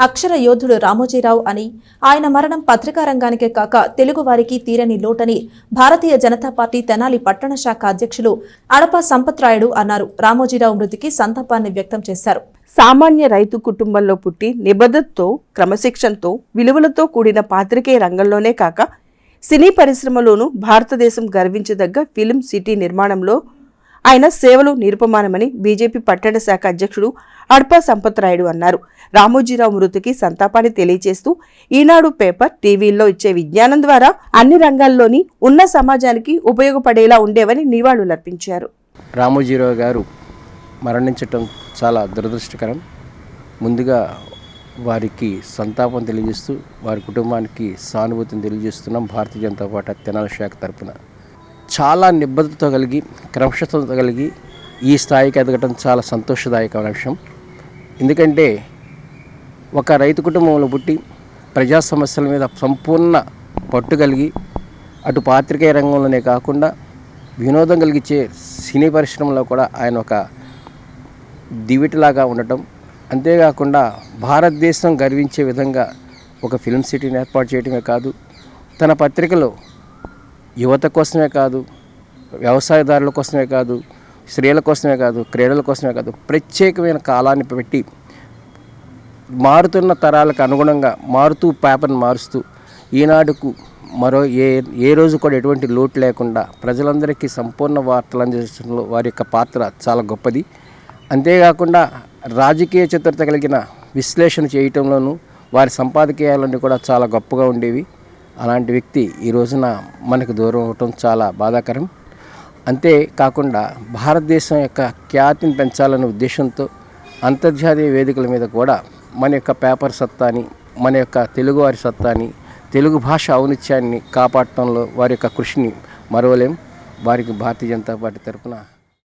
అక్షర యోధుడు రామోజీరావు అని ఆయన మరణం పత్రికా రంగానికే కాక తెలుగు వారికి తీరని లోటని భారతీయ జనతా పార్టీ తెనాలి పట్టణ శాఖ అధ్యక్షులు అడప సంపత్రాయుడు అన్నారు. రామోజీరావు మృతికి సంతాపాన్ని వ్యక్తం చేశారు. సామాన్య రైతు కుటుంబంలో పుట్టి నిబద్ధతతో క్రమశిక్షణతో విలువలతో కూడిన పాత్రికేయ రంగంలోనే కాక సినీ పరిశ్రమలోనూ భారతదేశం గర్వించదగ్గ ఫిలిం సిటీ నిర్మాణంలో ఆయన సేవలు నిరుపమానమని బీజేపీ పట్టణ శాఖ అధ్యక్షుడు అడ్ప సంపత్రాయుడు అన్నారు. రామోజీరావు మృతికి సంతాపాన్ని తెలియజేస్తూ ఈనాడు పేపర్ టీవీల్లో ఇచ్చే విజ్ఞానం ద్వారా అన్ని రంగాల్లోని ఉన్న సమాజానికి ఉపయోగపడేలా ఉండేవని నివాళులర్పించారు రామోజీరావు గారు మరణించటం చాలా దురదృష్టకరం. ముందుగా వారికి సంతాపం తెలియజేస్తూ వారి కుటుంబానికి సానుభూతిని తెలియజేస్తున్నాం. భారతీయ జనతా పార్టీ తెనాల శాఖ తరపున. చాలా నిబద్ధతతో కలిగి క్రమశిక్షణతో కలిగి ఈ స్థాయికి ఎదగటం చాలా సంతోషదాయకమైన విషయం. ఎందుకంటే ఒక రైతు కుటుంబంలో పుట్టి ప్రజా సమస్యల మీద సంపూర్ణ పట్టు కలిగి అటు పాత్రికేయ రంగంలోనే కాకుండా వినోదం కలిగించే సినీ పరిశ్రమలో కూడా ఆయన ఒక దివిటిలాగా ఉండటం. అంతేకాకుండా భారతదేశం గర్వించే విధంగా ఒక ఫిల్మ్ సిటీని ఏర్పాటు చేయడమే కాదు తన పత్రికలో యువత కోసమే కాదు వ్యవసాయదారుల కోసమే కాదు స్త్రీల కోసమే కాదు క్రీడల కోసమే కాదు ప్రత్యేకమైన కాలాన్ని పెట్టి మారుతున్న తరాలకు అనుగుణంగా మారుతూ పేపర్ని మారుస్తూ ఈనాడుకు మరో ఏ ఏ రోజు కూడా ఎటువంటి లోటు లేకుండా ప్రజలందరికీ సంపూర్ణ వార్తలు అందించడంలో వారి యొక్క పాత్ర చాలా గొప్పది. అంతేకాకుండా రాజకీయ చిత్రత కలిగిన విశ్లేషణ చేయటంలోనూ వారి సంపాదకీయాలన్నీ కూడా చాలా గొప్పగా ఉండేవి. అలాంటి వ్యక్తి ఈ రోజున మనకు దూరం అవటం చాలా బాధాకరం. అంతేకాకుండా భారతదేశం యొక్క ఖ్యాతిని పెంచాలనే ఉద్దేశంతో అంతర్జాతీయ వేదికల మీద కూడా మన యొక్క పేపర్ సత్తాని మన యొక్క తెలుగువారి సత్తాని తెలుగు భాష ఔనిత్యాన్ని కాపాడటంలో వారి యొక్క కృషిని మరవలేం. వారికి భారతీయ జనతా పార్టీ తరఫున